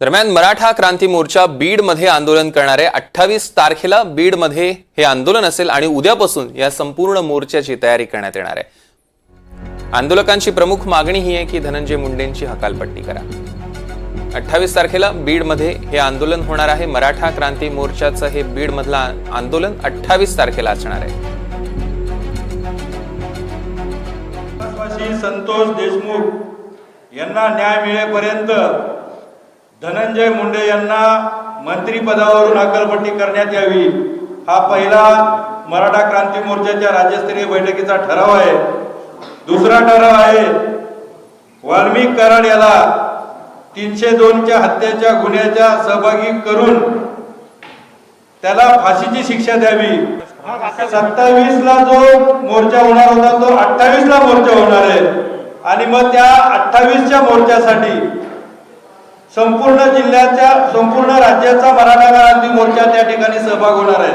दरम्यान मराठा क्रांती मोर्चा बीडमध्ये आंदोलन करणारे अठ्ठावीस तारखेला बीडमध्ये हे आंदोलन असेल आणि उद्यापासून या संपूर्ण मोर्चाची तयारी करण्यात येणार आहे. आंदोलकांची प्रमुख मागणी ही आहे की धनंजय मुंडेंची हकालपट्टी करा. अठ्ठावीस तारखेला बीडमध्ये हे आंदोलन होणार आहे. मराठा क्रांती मोर्चाचं हे बीडमधलं आंदोलन अठ्ठावीस तारखेला असणार आहे. संतोष देशमुख यांना न्याय मिळेपर्यंत धनंजय मुंडे यांना मंत्रिपदावरून अकलपट्टी करण्यात यावी. हा पहिला मराठा क्रांती मोर्चाच्या राज्यस्तरीय बैठकीचा ठराव आहे. दुसरा ठराव आहे वाल्मिक कराड याला तीनशे दोनच्या हत्येच्या गुन्ह्याच्या सहभागी करून त्याला फाशीची शिक्षा द्यावी. सत्तावीस ला जो मोर्चा होणार होता तो अठ्ठावीस ला मोर्चा होणार आहे. आणि मग त्या अठ्ठावीसच्या मोर्चासाठी संपूर्ण जिल्ह्याच्या संपूर्ण राज्याचा मराठा क्रांती मोर्चा त्या ठिकाणी सहभाग होणार आहे.